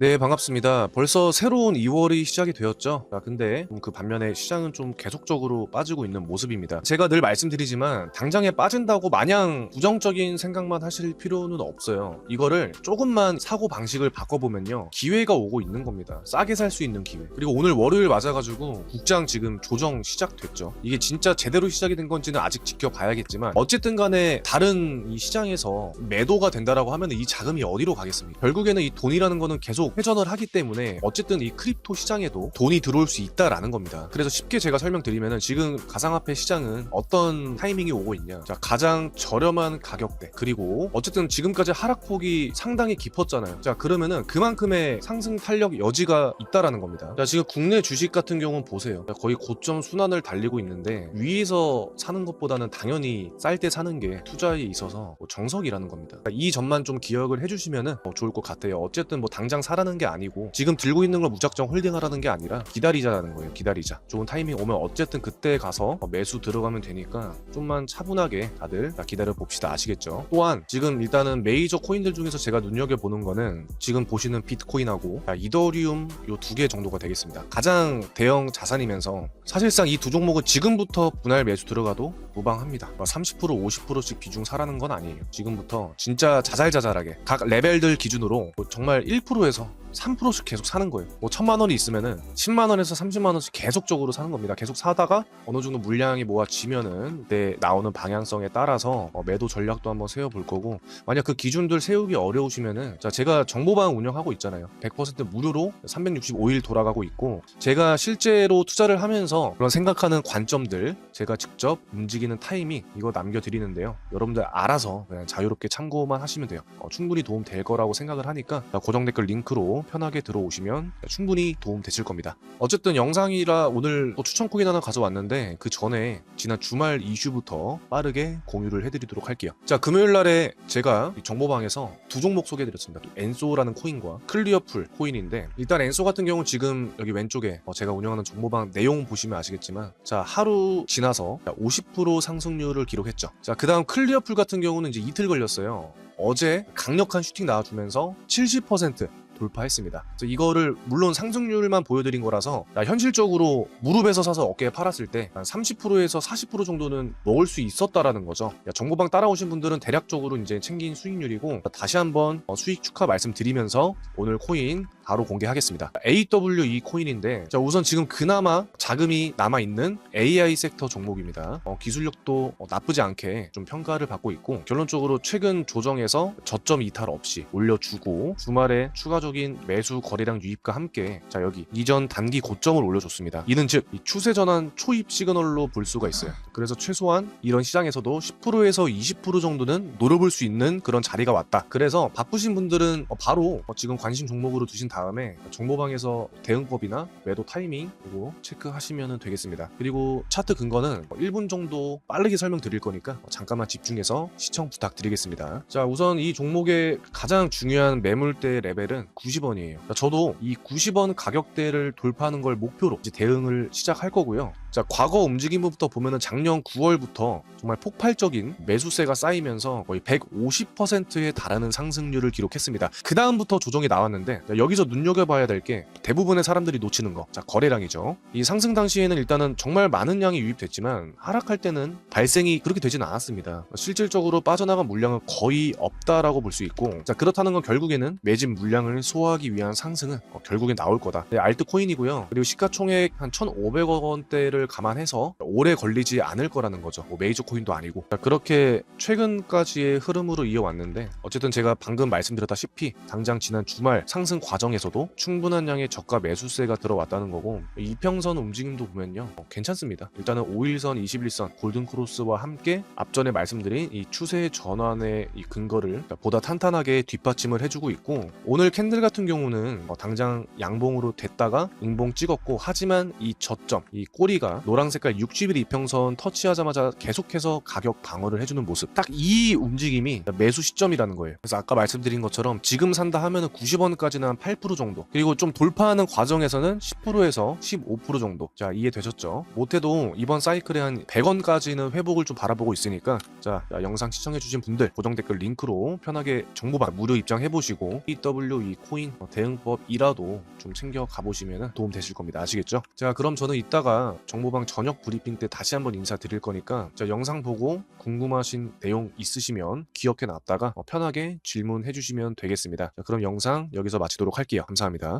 네, 반갑습니다. 벌써 새로운 2월이 시작이 되었죠. 자, 근데 그 반면에 시장은 좀 계속적으로 빠지고 있는 모습입니다. 제가 늘 말씀드리지만 당장에 빠진다고 마냥 부정적인 생각만 하실 필요는 없어요. 이거를 조금만 사고 방식을 바꿔보면요. 기회가 오고 있는 겁니다. 싸게 살 수 있는 기회. 그리고 오늘 월요일 맞아가지고 국장 지금 조정 시작됐죠. 이게 진짜 제대로 시작이 된 건지는 아직 지켜봐야겠지만 어쨌든 간에 다른 이 시장에서 매도가 된다라고 하면 이 자금이 어디로 가겠습니까? 결국에는 이 돈이라는 거는 계속 회전을 하기 때문에 어쨌든 이 크립토 시장에도 돈이 들어올 수 있다라는 겁니다. 그래서 쉽게 제가 설명드리면은 지금 가상화폐 시장은 어떤 타이밍이 오고 있냐. 자, 가장 저렴한 가격대. 그리고 어쨌든 지금까지 하락폭이 상당히 깊었잖아요. 자, 그러면은 그만큼의 상승 탄력 여지가 있다라는 겁니다. 자, 지금 국내 주식 같은 경우는 보세요. 자, 거의 고점 순환을 달리고 있는데 위에서 사는 것보다는 당연히 쌀 때 사는 게 투자에 있어서 뭐 정석이라는 겁니다. 자, 이 점만 좀 기억을 해주시면은 어, 좋을 것 같아요. 어쨌든 뭐 당장 사라 는 게 아니고 지금 들고 있는 걸 무작정 홀딩하라는 게 아니라 기다리자라는 거예요. 기다리자. 좋은 타이밍 오면 어쨌든 그때 가서 어, 매수 들어가면 되니까 좀만 차분하게 다들 기다려 봅시다. 아시겠죠? 또한 지금 일단은 메이저 코인들 중에서 제가 눈여겨 보는 거는 지금 보시는 비트코인하고 자, 이더리움 요 두 개 정도가 되겠습니다. 가장 대형 자산이면서 사실상 이 두 종목은 지금부터 분할 매수 들어가도 무방합니다. 30% 50%씩 비중 사라는 건 아니에요. 지금부터 진짜 자잘자잘하게 각 레벨들 기준으로 뭐 정말 1%에서 3%씩 계속 사는 거예요. 뭐 천만 원이 있으면은 10만 원에서 30만 원씩 계속적으로 사는 겁니다. 계속 사다가 어느 정도 물량이 모아지면은 내 나오는 방향성에 따라서 어, 매도 전략도 한번 세워볼 거고 만약 그 기준들 세우기 어려우시면은 자 제가 정보방 운영하고 있잖아요. 100% 무료로 365일 돌아가고 있고 제가 실제로 투자를 하면서 그런 생각하는 관점들 제가 직접 움직이는 타이밍 이거 남겨드리는데요. 여러분들 알아서 그냥 자유롭게 참고만 하시면 돼요. 어, 충분히 도움 될 거라고 생각을 하니까 자, 고정 댓글 링크로 편하게 들어오시면 충분히 도움 되실 겁니다. 어쨌든 영상이라 오늘 또 추천 코인 하나 가져왔는데 그 전에 지난 주말 이슈부터 빠르게 공유를 해드리도록 할게요. 자 금요일 날에 제가 이 정보방에서 두 종목 소개해드렸습니다. 또 엔소라는 코인과 클리어풀 코인인데 일단 엔소 같은 경우 지금 여기 왼쪽에 어, 제가 운영하는 정보방 내용 보시면 아시겠지만 자 하루 지나서 50% 상승률을 기록했죠. 자 그다음 클리어풀 같은 경우는 이제 이틀 걸렸어요. 어제 강력한 슈팅 나와주면서 70% 돌파했습니다. 그래서 이거를 물론 상승률만 보여드린 거라서 나 현실적으로 무릎에서 사서 어깨에 팔았을 때 한 30%에서 40% 정도는 먹을 수 있었다라는 거죠. 야, 정보방 따라오신 분들은 대략적으로 이제 챙긴 수익률이고 다시 한번 어, 수익 축하 말씀드리면서 오늘 코인 바로 공개하겠습니다. AWE 코인인데 자, 우선 지금 그나마 자금이 남아 있는 AI 섹터 종목입니다. 어, 기술력도 어, 나쁘지 않게 좀 평가를 받고 있고 결론적으로 최근 조정에서 저점 이탈 없이 올려주고 주말에 추가적 인 매수 거래량 유입과 함께 자 여기 이전 단기 고점을 올려줬습니다. 이는 즉이 추세 전환 초입 시그널로 볼 수가 있어요. 그래서 최소한 이런 시장에서도 10%에서 20% 정도는 노려볼 수 있는 그런 자리가 왔다. 그래서 바쁘신 분들은 어, 바로 어, 지금 관심 종목으로 두신 다음에 정보방에서 대응법이나 매도 타이밍 그리고 체크하시면 되겠습니다. 그리고 차트 근거는 1분 정도 빠르게 설명드릴 거니까 잠깐만 집중해서 시청 부탁드리겠습니다. 자 우선 이 종목의 가장 중요한 매물대 레벨은 90원이에요. 저도 이 90원 가격대를 돌파하는 걸 목표로 이제 대응을 시작할 거고요. 자 과거 움직임부터 보면은 작년 9월부터 정말 폭발적인 매수세가 쌓이면서 거의 150%에 달하는 상승률을 기록했습니다. 그 다음부터 조정이 나왔는데 자, 여기서 눈여겨봐야 될 게 대부분의 사람들이 놓치는 거, 자 거래량이죠. 이 상승 당시에는 일단은 정말 많은 양이 유입됐지만 하락할 때는 발생이 그렇게 되진 않았습니다. 실질적으로 빠져나간 물량은 거의 없다라고 볼 수 있고, 자 그렇다는 건 결국에는 매진 물량을 소화하기 위한 상승은 어, 결국엔 나올 거다. 네, 알트 코인이고요. 그리고 시가총액 한 1,500억 원대를 감안해서 오래 걸리지 않을 거라는 거죠. 뭐 메이저 코인도 아니고 자, 그렇게 최근까지의 흐름으로 이어왔는데 어쨌든 제가 방금 말씀드렸다시피 당장 지난 주말 상승 과정에서도 충분한 양의 저가 매수세가 들어왔다는 거고 이평선 움직임도 보면요 어, 괜찮습니다. 일단은 5일선, 21선 골든 크로스와 함께 앞전에 말씀드린 이 추세 전환의 이 근거를 보다 탄탄하게 뒷받침을 해주고 있고 오늘 캔들 같은 경우는 어, 당장 양봉으로 됐다가 응봉 찍었고 하지만 이 저점 이 꼬리가 노랑 색깔 60일 이평선 터치하자마자 계속해서 가격 방어를 해주는 모습 딱 이 움직임이 매수 시점이라는 거예요 그래서 아까 말씀드린 것처럼 지금 산다 하면은 90원까지는 한8% 10% 정도. 그리고 좀 돌파하는 과정에서는 10%에서 15% 정도. 자, 이해되셨죠? 못해도 이번 사이클에 한 100원까지는 회복을 좀 바라보고 있으니까 자, 자, 영상 시청해주신 분들 고정 댓글 링크로 편하게 정보방 무료 입장해보시고 EW 이 코인 어, 대응법이라도 좀 챙겨 가보시면 도움 되실 겁니다. 아시겠죠? 자, 그럼 저는 이따가 정보방 저녁 브리핑 때 다시 한번 인사드릴 거니까 자, 영상 보고 궁금하신 내용 있으시면 기억해 놨다가 어, 편하게 질문해 주시면 되겠습니다. 자, 그럼 영상 여기서 마치도록 할게요. 감사합니다.